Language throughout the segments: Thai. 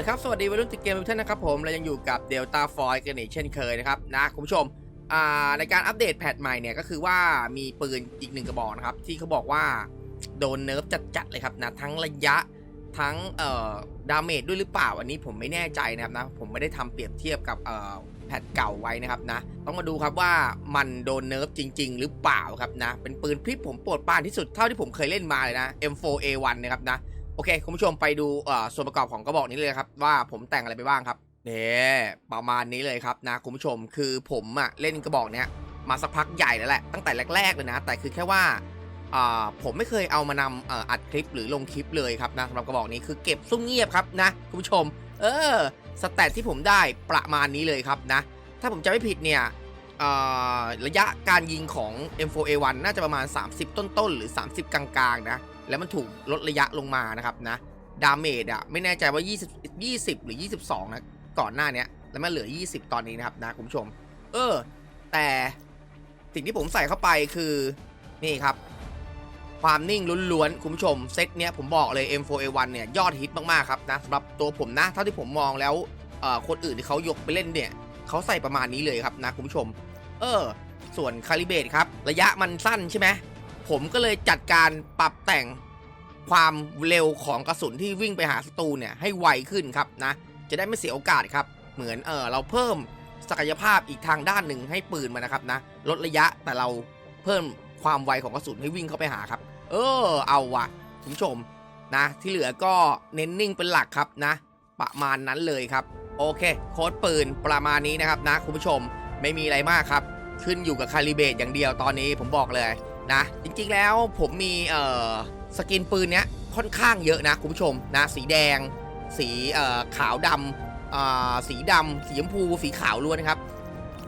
เลยครับ สวัสดีวัยรุ่นติดเกมทุกท่านนะครับผมเรายังอยู่กับเดลต้าฟอยกันอีกเช่นเคยนะครับนะคุณผู้ชมในการอัปเดตแพทใหม่เนี่ยก็คือว่ามีปืนอีกหนึ่งกระบอกนะครับ ที่เขาบอกว่าโดนเนิร์ฟจัดๆเลยครับนะทั้งระยะทั้งเอ่อดาเมจด้วยหรือเปล่า อันนี้ผมไม่แน่ใจนะครับนะผมไม่ได้ทำเปรียบเทียบกับเอ่อแพทเก่าไว้นะครับนะต้องมาดูครับว่ามันโดนเนิร์ฟจริง ๆ หรือเปล่าครับนะเป็นปืนที่ผมปรดปานที่สุดเท่าที่ผมเคยเล่นมาเลยนะ M4A1 นะครับนะ อเคคุณผู้ชมไปดูส่วนประกอบของกระบอกนี้เลยครับ ว่าผมแต่งอะไรไปบ้างครับเนี่ยประมาณนี้เลยครับนะคุณผู้ชมคือผมอะเล่นกระบอกเนี้ยมาสักพักใหญ่แล้วแหละตั้งแต่แรกๆเลยนะ แต่คือแค่ว่าผมไม่เคยเอามานำอ,อัดคลิปหรือลงคลิปเลยครับนะสำหรับกระบอกนี้คือเก็บซุ่มเงียบครับนะคุณผู้ชม เออสแตทที่ผมได้ประมาณนี้เลยครับนะ ถ้าผมจะไม่ผิดเนี่ยระยะการยิงของ M4A1 น่าจะประมาณ 30 ต้นๆ หรือ 30 กลางๆ นะ แล้วมันถูกลดระยะลงมานะครับนะดาเมจอะไม่แน่ใจว่า 20 20 หรือ 22 นะ ก่อนหน้านี้แล้วมันเหลือ 20 ตอนนี้นะครับนะคุณผู้ชม เออ แต่สิ่งที่ผมใส่เข้าไปคือนี่ครับ ความนิ่งล้วนๆ คุณผู้ชม เซตเนี้ยผมบอกเลย M4A1 เนี่ย ยอดฮิตมากๆ ครับนะสำหรับตัวผมนะ เท่าที่ผมมองแล้วเอ่อคนอื่นที่เขายกไปเล่นเนี่ยเขาใส่ประมาณนี้เลยครับนะคุณผู้ชม เออ ส่วนคาลิเบตครับ ระยะมันสั้นใช่ไหม ผมก็เลยจัดการปรับแต่งความเร็วของกระสุนที่วิ่งไปหาศัตรูเนี่ยให้ไวขึ้นครับนะ จะได้ไม่เสียโอกาสครับ เหมือนเออเราเพิ่มศักยภาพอีกทางด้านหนึ่งให้ปืนมันนะครับนะ ลดระยะแต่เราเพิ่มความไวของกระสุนให้วิ่งเข้าไปหาครับ เออ เอาว่ะคุณผู้ชมนะ ที่เหลือก็เน้นนิ่งเป็นหลักครับนะ ประมาณนั้นเลยครับ โอเค โค้ดปืนประมาณนี้นะครับนะคุณผู้ชมไม่มีอะไรมากครับ ขึ้นอยู่กับคาลิเบตอย่างเดียวตอนนี้ผมบอกเลย นะ จริงๆแล้วผมมีเอ่อสกินปืนเนี้ยค่อนข้างเยอะนะคุณผู้ชมนะ สีแดง สีเอ่อขาวดำอ่าสีดำสีชมพู สีขาวล้วนนะครับ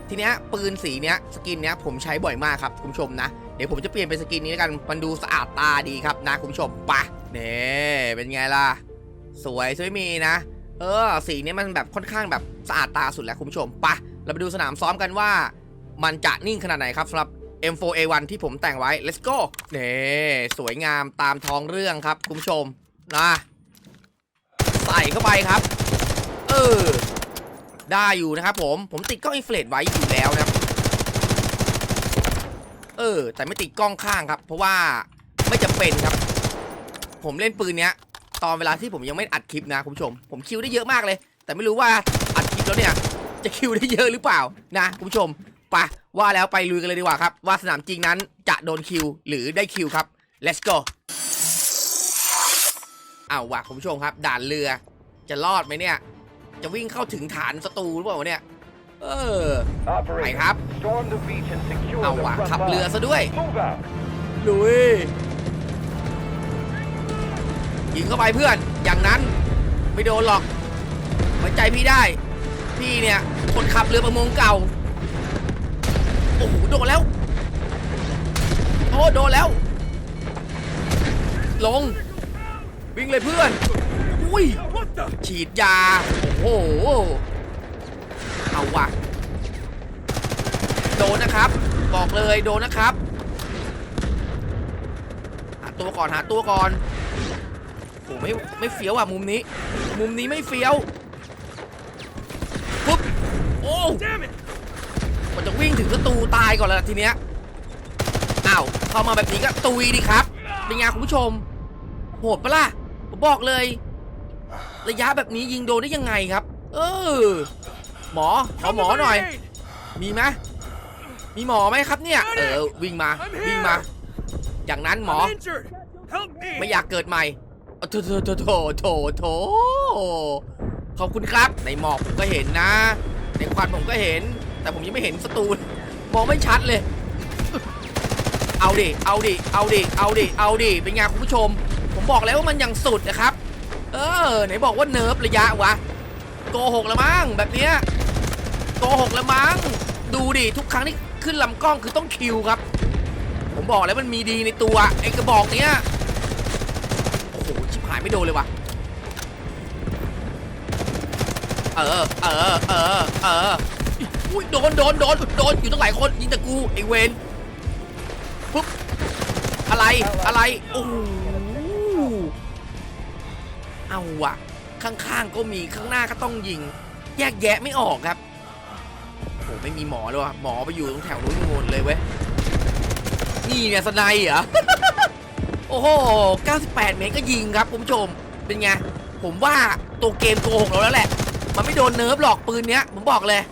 ทีเนี้ยปืนสีเนี้ยสกินเนี้ยผมใช้บ่อยมากครับคุณผู้ชมนะ เดี๋ยวผมจะเปลี่ยนเป็นสกินนี้แล้วกันมันดูสะอาดตาดีครับนะคุณผู้ชมปะเน่เป็นไงล่ะ สวยสวยมีนะ เออ สีเนี้ยมันแบบค่อนข้างแบบสะอาดตาสุดแล้วคุณผู้ชมปะเราไปดูสนามซ้อมกันว่า มันจะนิ่งขนาดไหนครับสำหรับ M4A1 ที่ผมแต่งไว้ let's go เน่สวยงามตามท้องเรื่องครับ คุณผู้ชมนะใส่เข้าไปครับ เออ ได้อยู่นะครับผม ผมติดกล้องอินฟลตไว้อยู่แล้วนะครับ เออ แต่ไม่ติดกล้องข้างครับ เพราะว่าไม่จำเป็นครับ ผมเล่นปืนเนี้ย ตอนเวลาที่ผมยังไม่อัดคลิปนะคุณผู้ชม ผมคิวได้เยอะมากเลย แต่ไม่รู้ว่าอัดคลิปแล้วเนี่ย จะคิวได้เยอะหรือเปล่านะคุณผู้ชม ไปว่าแล้วไปลุยกันเลยดีกว่าครับ ว่าสนามจริงนั้นจะโดนคิวหรือได้คิวครับ let's go เอาว่ะคุณผู้ชมครับ ด่านเรือ จะรอดไหมเนี่ย จะวิ่งเข้าถึงฐานศัตรูหรือเปล่าวะเนี่ย เออไปครับเอาว่ะขับเรือซะด้วยลุยยิงเข้าไปเพื่อน อย่างนั้นไม่โดนหรอกไว้ใจพี่ได้ พี่เนี่ยคนขับเรือประมงเก่า โอ้โหโดนแล้วโอ้โดนแล้ว ลง วิ่งเลยเพื่อน อุ้ย ฉีดยา โอ้โห เอาวะโดนนะครับ บอกเลยโดนนะครับ หาตัวก่อนหาตัวก่อนโอ้ไม่ไม่เฟี้ยวอะมุมนี้ มุมนี้ไม่เฟี้ยวปุ๊บโอ้ มันจะวิ่งถึงศัตรูตายก่อนแล้วทีเนี้ยอ้าวเข้ามาแบบนี้ก็ตุยดิครับ เป็นไงคุณผู้ชม โหดปะล่ะผมบอกเลย ระยะแบบนี้ยิงโดนได้ยังไงครับ เออ หมอขอหมอหน่อย มีไหมมีหมอไหมครับเนี่ย เออวิ่งมาวิ่งมา อย่างนั้นหมอ ไม่อยากเกิดใหม่โถโถโถโถโถโถขอบคุณครับ ในหมอกผมก็เห็นนะ ในควันผมก็เห็น แต่ผมยังไม่เห็นศัตรูมองไม่ชัดเลย เอาดิ เอาดิ เอาดิ เอาดิ เอาดิ เป็นไงคุณผู้ชม ผมบอกแล้วว่ามันยังสุดนะครับ เออ ไหนบอกว่าเนิร์ฟระยะวะ โกหกละมั้งแบบเนี้ย โกหกละมั้ง ดูดิ ทุกครั้งที่ขึ้นลำกล้องคือต้องคิวครับ ผมบอกแล้วมันมีดีในตัวไอ้กระบอกเนี้ย โอ้โห ชิบหายไม่โดนเลยวะเออ เออ เออ เออ อุ้ยโดนโดนโดนโดนอยู่ตั้งหลายคนยิงแต่กูไอเวนปุ๊บอะไรอะไรโอ้โหเอาวะข้างๆก็มีข้างหน้าก็ต้องยิง แยกแยะไม่ออกครับโอ้ไม่มีหมอเลยว่ะหมอไปอยู่ตรงแถวนู้นหมดเลยเว้ยนี่เนี่ยสไนด์เหรอโอ้โห 98 เมตรก็ยิงครับคุณผู้ชม เป็นไง ผมว่าตัวเกมโกหกเราแล้วแหละ มันไม่โดนเนิร์ฟหรอกปืนเนี้ย ผมบอกเลย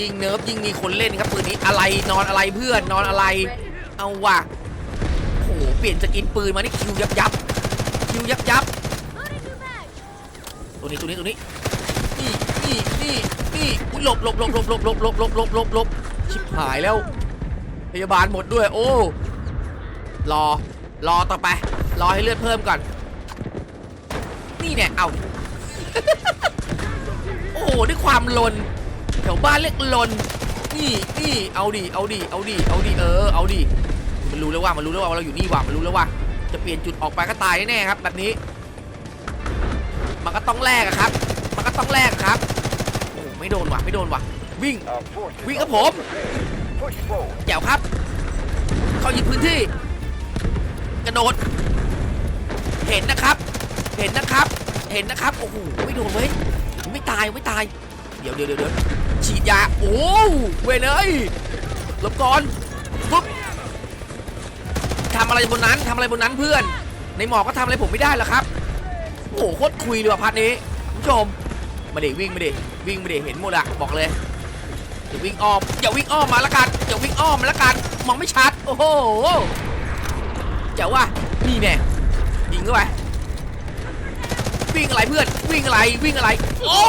ยิงเนิร์ฟยิงมีคนเล่นครับปืนนี้อะไรนอนอะไรเพื่อนนอนอะไร เอาว่ะโอ้โหเปลี่ยนสกินปืนมานี่คิวยับยับคิวยับยับตัวนี้ตัวนี้ตัวนี้นี่นี่นี่นี่อุ้ยหลบหลบหลบหลบหลบหลบหลบหลบหลบหลบหลบชิบหายแล้ว พยาบาลหมดด้วย โอ้รอรอต่อไป รอให้เลือดเพิ่มก่อน นี่เนี่ยเอาโอ้ด้วยความลน แถวบ้านเรียกลนนี่นี่เอาดิเอาดิเอาดิเอาดิเออเอาดิมันรู้แล้วว่ามันรู้แล้วว่าเราอยู่นี่ว่ะมันรู้แล้วว่า จะเปลี่ยนจุดออกไปก็ตายแน่ๆครับ แบบนี้ มันก็ต้องแลกครับ มันก็ต้องแลกครับโอ้ไม่โดนว่ะไม่โดนว่ะ วิ่งวิ่งครับผมแจ๋วครับ เขายึดพื้นที่ กระโดด เห็นนะครับ เห็นนะครับ เห็นนะครับโอ้โหไม่โดนเว้ยไม่ตายไม่ตาย เดี๋ยวเดี๋ยวเดี๋ยวฉีดยา โอ้เวยเลยหลบก่อนปุ๊บทำอะไรบนนั้นทำอะไรบนนั้นเพื่อน ในหมอกก็ทำอะไรผมไม่ได้หรอกครับโอ้โหโคตรคุยเลยว่ะพัดนี้คุณผู้ชมมาเด็วิ่งมาเด็วิ่งมาเด็เห็นหมดอะบอกเลยอย่าวิ่งอ้อมอย่าวิ่งอ้อมมาละกันอย่าวิ่งอ้อมมาละกันมองไม่ชัด โอ้โหเจ๋วว่ะนี่แน่ยิงเข้าไปวิ่งอะไรเพื่อนวิ่งอะไรวิ่งอะไรโอ้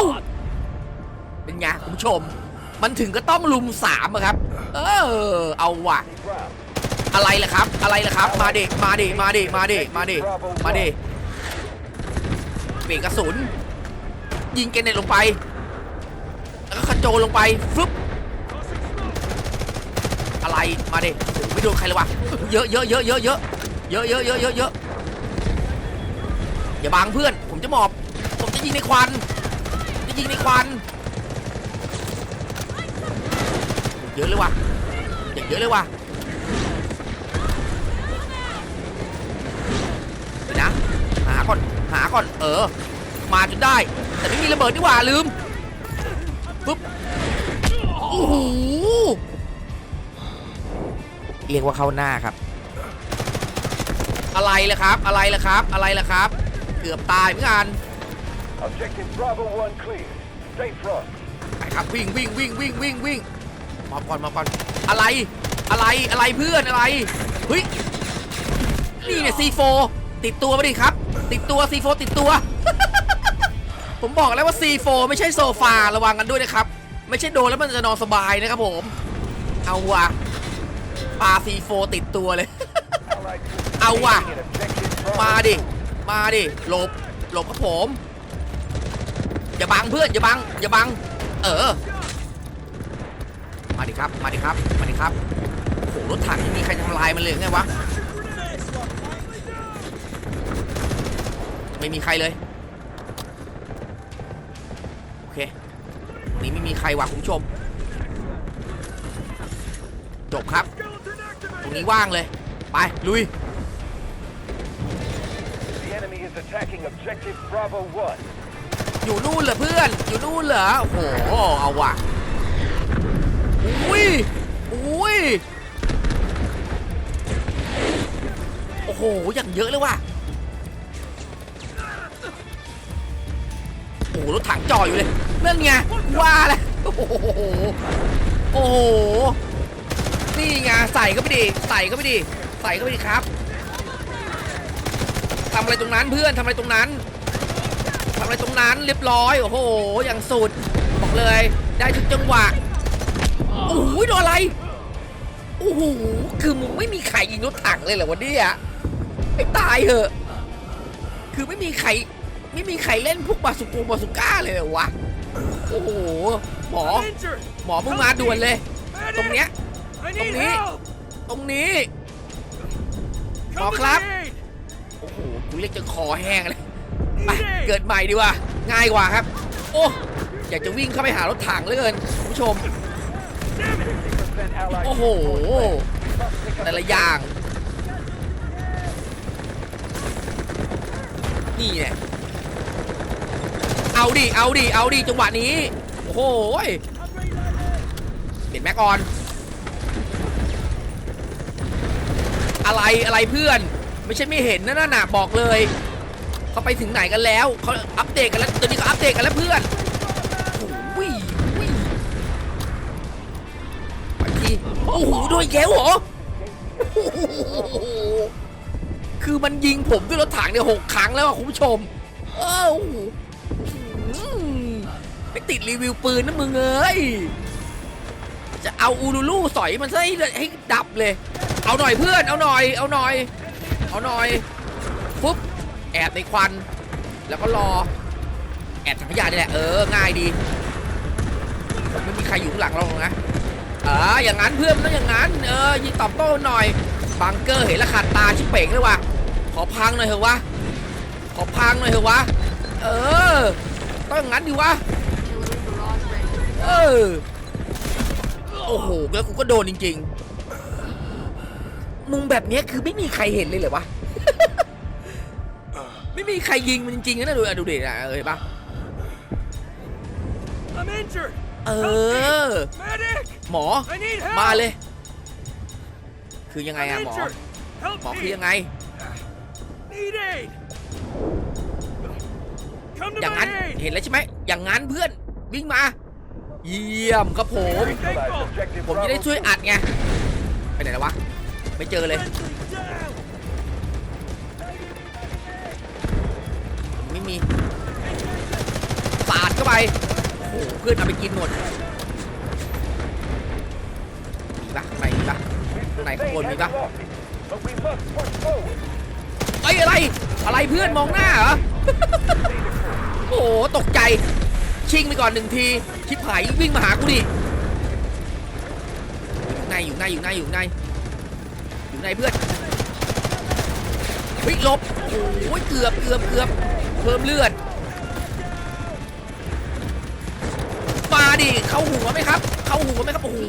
เป็นไงคุณผู้ชม มันถึงก็ต้องลุมสามอะครับ เออ เอาว่ะ อะไรล่ะครับ อะไรล่ะครับ มาเด็มาเด็มาเด็มาเด็มาเด็มาเด็เบรกกระสุน ยิงเกรเนตลงไป แล้วก็ขโจรลงไปฟึบอะไรมาเดิโอ้โหไม่โดนใครเลยวะเยอะเยอะเยอะเยอะเยอะเยอะเยอะเยอะเยอะเยอะอย่าบังเพื่อน ผมจะหมอบ ผมจะยิงในควัน จะยิงในควัน เยอะเลยว่ะอย่างเยอะเลยว่ะเดี๋ยวนะ หาก่อน หาก่อน เออ มาจนได้ แต่ไม่มีระเบิดดีกว่าลืม ปุ๊บ โอ้โห เรียกว่าเข้าหน้าครับ อะไรล่ะครับ อะไรล่ะครับ อะไรล่ะครับ เกือบตายเหมือนกัน Objective Bravo 1 clear. Stay front. ไปครับวิ่งวิ่งวิ่งวิ่งวิ่งวิ่ง มาก่อนมาก่อนอะไรอะไรอะไรเพื่อนอะไรเฮ้ยนี่เนี่ย C4 ติดตัวมาดิครับ ติดตัว C4 ติดตัว ผมบอกแล้วว่า C4 ไม่ใช่โซฟาระวังกันด้วยนะครับ ไม่ใช่โดนแล้วมันจะนอนสบายนะครับผม เอาว่ะปลา C4 ติดตัวเลย เอาว่ะมาดิมาดิหลบหลบครับผม อย่าบังเพื่อนอย่าบังอย่าบัง เออ มาดิครับ มาดิครับ มาดิครับโอ้โหรถถังยังมีใครทำลายมันเลยไงวะ ไม่มีใครเลย โอเคนี่ไม่มีใครว่ะคุณผู้ชม จบครับ ตรงนี้ว่างเลย ไป ลุย อยู่นู่นเหรอเพื่อน อยู่นู่นเหรอ โอ้โห เอาว่ะ อุ้ยอุ้ยโอ้โห อย่างเยอะเลยว่ะ โอ้โห รถถังจ่ออยู่เลย นั่นไง ว่าแล้วโอ้โห โอ้โห นี่ไง ใส่ก็ไปดิใส่ก็ไปดิใส่ก็ไปดิครับทำอะไรตรงนั้นเพื่อนทำอะไรตรงนั้นทำอะไรตรงนั้นเรียบร้อย โอ้โห อย่างสุด บอกเลย ได้ทุกจังหวะ อ้โหโดนอะไร โอ้โห คือมึงไม่มีใครยิงรถถังเลยเหรอวันนี้อะไม่ตายเหอะ คือไม่มีใคร ไม่มีใครเล่นพวกบาสุกงบาสุก้าเลยเหรอวะ โอ้โห หมอ หมอมึงมาด่วนเลย ตรงเนี้ย ตรงนี้ ตรงนี้ หมอครับ โอ้โห กูเรียกจนคอแห้งเลย ไป เกิดใหม่ดีกว่า ง่ายกว่าครับ โอ้ อยากจะวิ่งเข้าไปหารถถังเหลือเกินคุณผู้ชม โอ้โห แต่ละอย่างนนี่แหละเอาดิ เอาดิ เอาดิ จังหวะนี้ โอ้โหเปลี่ยนแม็กออน อะไร อะไรเพื่อน ไม่ใช่ไม่เห็นนะนั่นน่ะบอกเลย เขาไปถึงไหนกันแล้ว เขาอัปเดตกันแล้วตอนนี้เขาอัปเดตกันแล้วเพื่อน โอ้โหดนอีกแล้วเหรอคือมันยิงผมด้วยรถถังเนี่ยหกครั้งแล้วคุณผู้ชม เออโอ้โหอืมไปติดรีวิวปืนนะมึงเอ้ย จะเอาอูลูลูสอยมันซะให้ให้ดับเลย เอาหน่อยเพื่อน เอาหน่อย เอาหน่อย เอาหน่อยปุ๊บแอบในควัน แล้วก็รอ แอบถังขยะนี่แหละ เออ ง่ายดี ไม่มีใครอยู่ข้างหลังเราหรอกนะ อออย่างนั้นเพื่อนต้องอย่างนั้น เออยิงตอบโต้หน่อยบังเกอร์เห็นแล้วขาดตาชิเป่งเลยว่ะขอพังหน่อยเถอะวะขอพังหน่อยเถอะวะเออ ต้องอย่างนั้นดิวะเออโอ้โหแล้วกูก็โดนจริง ๆ มุมแบบนี้คือไม่มีใครเห็นเลยเหรอวะไม่มีใครยิงมันจริงๆนะดูอะดูดิอะเออเห็นปะ I'm injured. เออ หมอ มาเลย คือยังไงอะหมอ หมอคือยังไง อย่างนั้น เห็นแล้วใช่ไหม อย่างนั้นเพื่อน วิ่งมา เยี่ยมครับผม ผมจะได้ช่วยอัดไง ไปไหนแล้ววะ ไม่เจอเลย ไม่มี สาดเข้าไป เพื่อนเอาไปกินหมดมีปะข้างในมีปะ We've Này, sustained không buồn heavy gì ta? losses, but we must push forward. เอ้ยอะไร อะไรเพื่อนมองหน้าเหรอ โอ้โหตกใจ ชิงไปก่อนหนึ่งทีชิบหายวิ่งมาหากูดิอยู่ในอยู่ในอยู่ในอยู่ในอยู่ในเพื่อนวิ่งลบโอ้ยเกือบเกือบเกือบเพิ่มเลือด เข้าหัวไหมครับ เข้าหัวไหมครับโอ้โห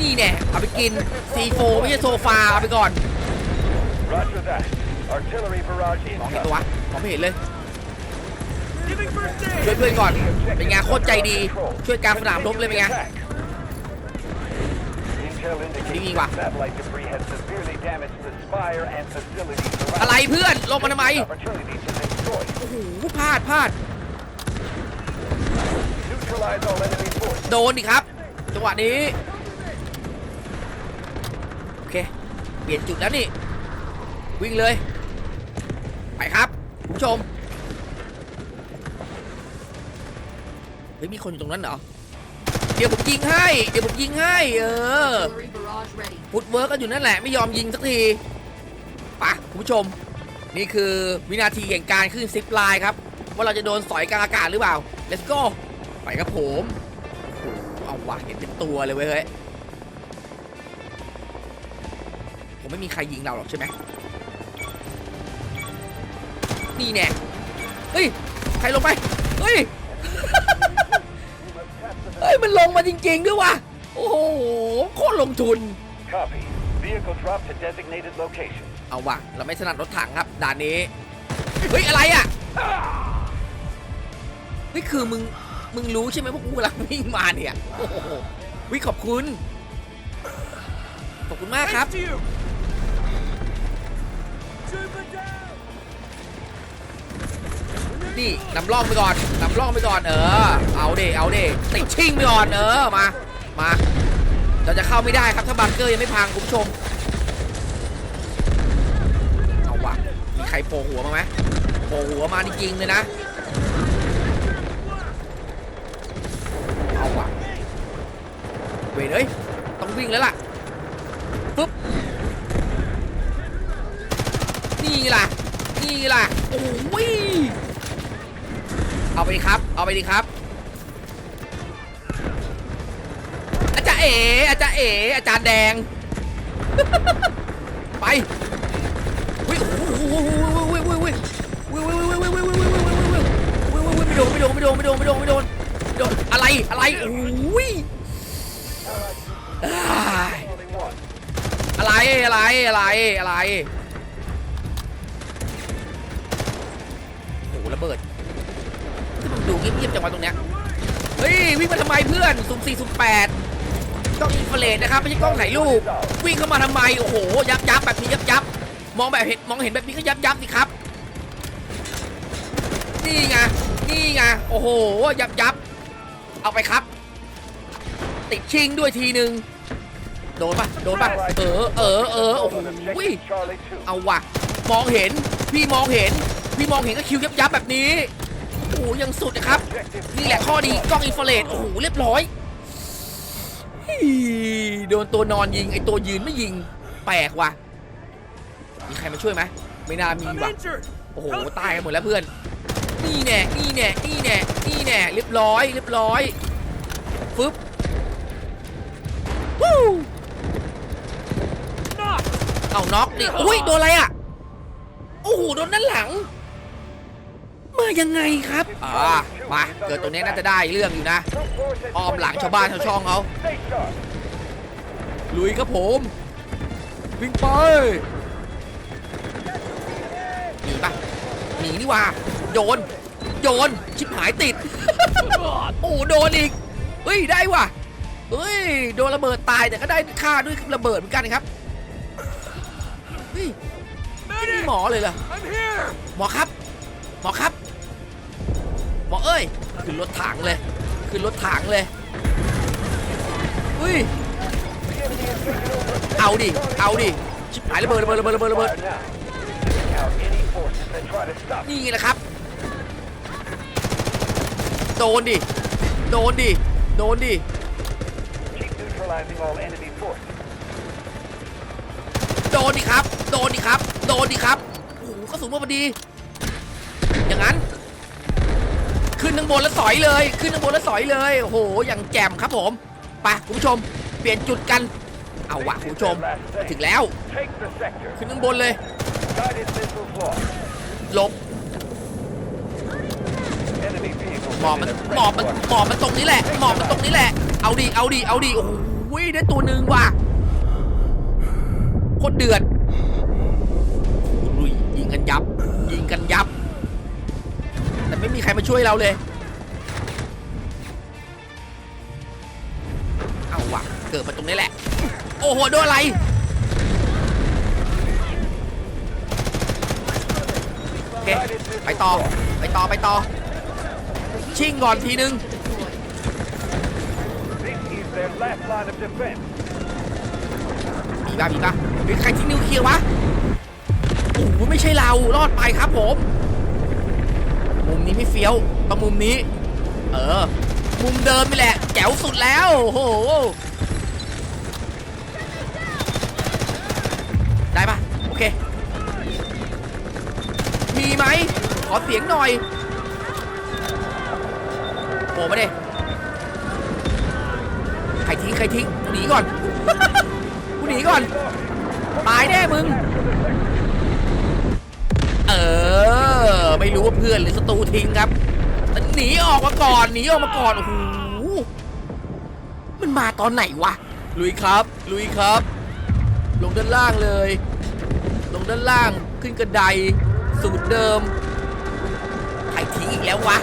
นี่แน่เอาไปกิน C4 ไม่ใช่โซฟาเอาไปก่อน Roger that. Artillery barrage มองเห็นตัว incoming. วะมองไม่เห็นเลย Giving first ช่วย aid. เพื่อนก่อน เป็นไงโคตรใจดี ช่วยกลางสนามรบเลยเป็นไง Attack. Intel indicates Đi qua. that satellite debris has severely damaged the spire and facilities around อะไรเพื่อนลงมาทำไม opportunity to destroy. โอ้โหพลาดพลาด โดนดิครับ จังหวะนี้ โอเค เปลี่ยนจุดแล้วนี่ วิ่งเลย ไปครับคุณผู้ชม เฮ้ย มีคนอยู่ตรงนั้นเหรอ เดี๋ยวผมยิงให้ เดี๋ยวผมยิงให้ เออฟุตเวิร์กก็อยู่นั่นแหละ ไม่ยอมยิงสักทีปะคุณผู้ชม นี่คือวินาทีแห่งการขึ้นซิปไลน์ครับ ว่าเราจะโดนสอยกลางอากาศหรือเปล่า let's go ไปครับผมโอ้โหเอาวะเห็นเป็นตัวเลยเว้ยเฮ้ยผมไม่มีใครยิงเราหรอกใช่ไหมนี่แน่เฮ้ย ใครลงไป เฮ้ย เฮ้ย มันลงมาจริง ๆ ด้วยว่ะ โอ้โห โคตรลงทุน Copy. Vehicle drop to designated location. เอาว่ะ เราไม่ถนัดรถถังครับด่านนี้ เฮ้ย อะไรอะเฮ้ยคือมึง มึงรู้ใช่ไหมว่ากูกำลังวิ่งมาเนี่ยโอ้โหวิขอบคุณ ขอบคุณมากครับ Thanks to you. Trooper down. นี่นำร่องไปก่อนนำร่องไปก่อนเออ เอาเดเอาเดติดชิงไปก่อนเออมา มา เราจะเข้าไม่ได้ครับถ้าบังเกอร์ยังไม่พังคุณผู้ชม เอาว่ะมีใครโผล่หัวมาไหมโผล่หัวมานี่จริงเลยนะ เอาว่ะ เวทเอ้ย ต้อง วิ่งแล้วล่ะปุ๊บนี่ล่ะนี่ล่ะโอ้ยเอาไปดิครับ เอาไปดิครับอาจารย์เอ๋อาจารย์เอ๋อาจารย์แดง ไปวิโอ้โหวิวิวิวิวิวิวิวิวิวิวิวิวิวิไม่โดนไม่โดนไม่โดนไม่โดนไม่โดนไม่โดนไม่โดนอะไรอะไรโอ้ยอ้าย Only one. อะไรอะไรอะไรอะไรโอ้ระเบิดที่มันดูเงียบๆจังวะตรงเนี้ยเฮ้ยวิ่งมาทำไมเพื่อนสุ่มสี่สุ่มแปดกล้องอินฟราเรดนะครับไม่ใช่กล้องถ่ายรูปวิ่งเข้ามาทำไมโอ้โหยับยับแบบนี้ยับยับมองแบบเห็นมองเห็นแบบนี้ก็ยับยับสิครับนี่ไงนี่ไงโอ้โหยับยับเอาไปครับ ติดชิงด้วยทีหนึ่งโดนปะโดนปะเออเออเออโอ้โหเอาว่ะ มองเห็น พี่มองเห็น พี่มองเห็นก็คิวยับยับแบบนี้ โอ้โหยังสุดนะครับ นี่แหละข้อดีกล้องอินฟราเรดโอ้โหเรียบร้อยฮี่โดนตัวนอนยิงไอตัวยืนไม่ยิง แปลกว่ะ มีใครมาช่วยไหมไม่น่ามีว่ะ โอ้โหตายกันหมดแล้วเพื่อน นี่แน่นี่แน่นี่แน่นี่แน่เรียบร้อยเรียบร้อยฟึบ น็อกดิอุ้ยโดนอะไรอะโอ้โหโดนด้านหลัง มายังไงครับอ่ามาเกิดตัวนี้น่าจะได้เรื่องอยู่นะ Brute force at อ้อมหลังชาวบ้านชาวช่องเขา Stay sharp. ลุยครับผมวิ่งไปหนีปะหนีนี่ว่าโยน โยน ชิบหายติด โอ้โดนอีกเฮ้ย ได้ว่ะเฮ้ย โดนระเบิดตายแต่ก็ได้ค่าด้วยระเบิดเหมือนกันครับเฮ้ยไม่มี Medic. หมอเลยเหรอ I'm here. หมอครับ หมอครับ หมอเอ้ย ขึ้นรถถังเลย ขึ้นรถถังเลยอุ้ย เอาดิ เอาดิ ชิบหายระเบิดระเบิดระเบิดระเบิดระเบิด Fire now. Take out any forces that try to stop. นี่ไงนะครับ โดนดิ โดนดิ โดนดิ Keep neutralizing all enemy forces. โดนดิครับโดนดิครับ โดนดิครับโอ้โหกระสุนมาพอดี อย่างนั้น ขึ้นข้างบนแล้วสอยเลย ขึ้นข้างบนแล้วสอยเลยโอ้โหอย่างแจ่มครับผมไปคุณผู้ชม เปลี่ยนจุดกัน เอาวะคุณผู้ชม ถึงแล้ว ขึ้นข้างบนเลยหลบหมอบมันหมอบมันหมอบมันตรงนี้แหละหมอบมันตรงนี้แหละ เอาดิเอาดิเอาดิโอ้โหได้ตัวหนึ่งว่ะโคตรเดือด ยิงกันยับ ยิงกันยับ แต่ไม่มีใครมาช่วยเราเลย เอาว่ะเกิดมาตรงนี้แหละ โอ้โหโดนอะไร โอเค ไปต่อ ไปต่อ ไปต่อ ชิงก่อนทีนึง This is their last line of defense. มีป่ะมีป่ะหรือใครทิ้งนิวเคลียร์วะ รารอดไปครับผม มุมนี้ไม่เฟี้ยวต้องมุมนี้ เออ มุมเดิมนี่แหละ แจ๋วสุดแล้วโอ้โหได้ปะโอเค มีไหมขอเสียงหน่อยโผล่มาดิใครทิ้งใครทิ้งหนีก่อน กูหนีก่อน ตายแน่มึง ออไม่รู้ว่าเพื่อนหรือศัตรูทิ้งครับแต่หนีออกมาก่อนหนีออกมาก่อนโอ้โหมันมาตอนไหนวะลุยครับ ลุยครับ ลงด้านล่างเลย ลงด้านล่างขึ้นกระไดสูตรเดิมใครทิ้งอีกแล้ววะ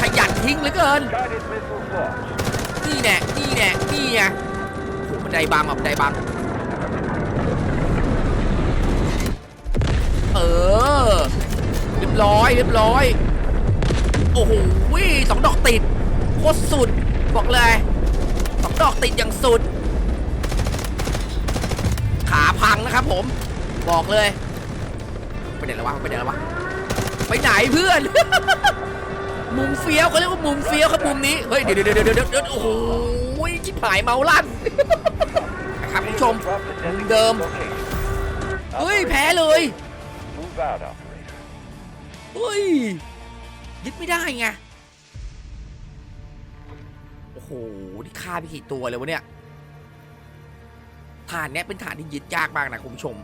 ขยันทิ้งเหลือเกินนี่แน่นี่แน่นี่ไงบันไดบังอะบันไดบัง เออเรียบร้อยเรียบร้อย โอ้โหวิสองดอกติดโคตรสุด บอกเลยสองดอกติดอย่างสุด ขาพังนะครับผม บอกเลยไปไหนแล้ววะไปไหนแล้ววะไปไหนเพื่อน มุมเฟี้ยวเขาเรียกว่ามุมเฟี้ยวครับมุมนี้ เฮ้ยเดี๋ยวเดี๋ยวเดี๋ยวเดี๋ยวโอ้โหชิบหายเมาลั่นนะครับคุณผู้ชม Drop the designated Đơm. location. เฮ้ยแพ้เลย Move out, operator. เฮ้ย ยึดไม่ได้ไง โอ้โห นี่ฆ่าไปกี่ตัวเลยวะเนี่ย ฐานเนี้ยเป็นฐานที่ยึดยากมากนะคุณผู้ชม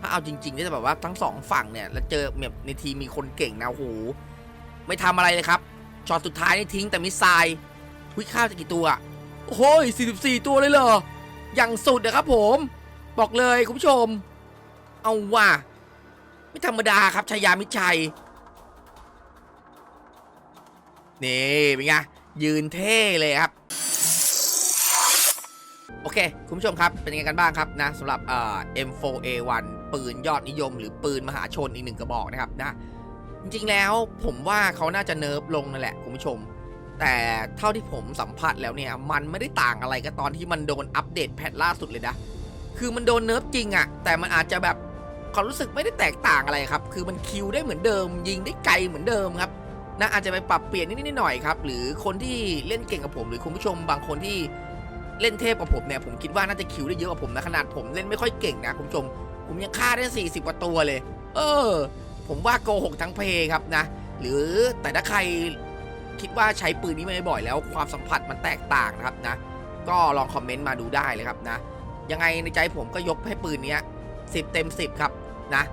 ถ้าเอาจริงๆเนี่ยจะแบบว่าทั้งสองฝั่งเนี่ย แล้วเจอแบบในทีมมีคนเก่งนะโอ้โห ไม่ทำอะไรเลยครับช็อตสุดท้ายนี่ทิ้งแต่มิสไซล์วิฆ่าจะกี่ตัว โอ้โห44 ตัวเลยเหรอ อย่างสุดนะครับผม บอกเลยคุณผู้ชม เอาว่ะ ไม่ธรรมดาครับชายามิชัย นี่เป็นไงยืนเท่เลยครับ โอเค คุณผู้ชมครับ เป็นยังไงกันบ้างครับนะสำหรับเอ่อ M4A1 ปืนยอดนิยม หรือปืนมหาชนอีกหนึ่งกระบอกนะครับนะ จริงๆแล้วผมว่าเขาน่าจะเนิร์ฟลงนั่นแหละคุณผู้ชม แต่เท่าที่ผมสัมผัสแล้วเนี่ย มันไม่ได้ต่างอะไรกับตอนที่มันโดนอัปเดตแพทล่าสุดเลยนะ คือมันโดนเนิร์ฟจริงอะแต่มันอาจจะแบบ ความรู้สึกไม่ได้แตกต่างอะไรครับ คือมันคิวได้เหมือนเดิม ยิงได้ไกลเหมือนเดิมครับนะอาจจะไปปรับเปลี่ยนนิดๆหน่อยครับ หรือคนที่เล่นเก่งกับผม หรือคุณผู้ชมบางคนที่เล่นเทพกับผมเนี่ยผมคิดว่าน่าจะคิวได้เยอะกว่าผมนะขนาดผมเล่นไม่ค่อยเก่งนะคุณผู้ชม ผมยังฆ่าได้ 40กว่าตัวเลย เออ ผมว่าโกหกทั้งเพลงครับนะ หรือแต่ถ้าใครคิดว่าใช้ปืนนี้มาบ่อยแล้ว ความสัมผัสมันแตกต่างนะครับนะ ก็ลองคอมเมนต์มาดูได้เลยครับนะ ยังไงในใจผมก็ยกให้ปืนนี้ 10 เต็ม 10 ครับนะ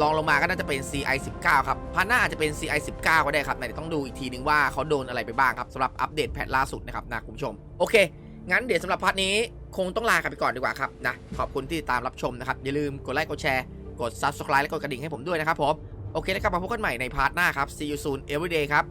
ลองลงมาก็น่าจะเป็น CI 19ครับพันหน้าอาจจะเป็น CI 19ก็ได้ครับแต่ต้องดูอีกทีนึงว่าเขาโดนอะไรไปบ้างครับสำหรับอัปเดตแพทล่าสุดนะครับนะคุณผู้ชม โอเค งั้นเดี๋ยวสำหรับพาร์ทนี้คงต้องลากันไปก่อนดีกว่าครับนะขอบคุณที่ติดตามรับชมนะครับ อย่าลืมกดไลค์กดแชร์กด Subscribe และกดกระดิ่งให้ผมด้วยนะครับผม โอเคแล้วกลับมาพบกันใหม่ในพาร์ทหน้าครับ see you soon every day ครับ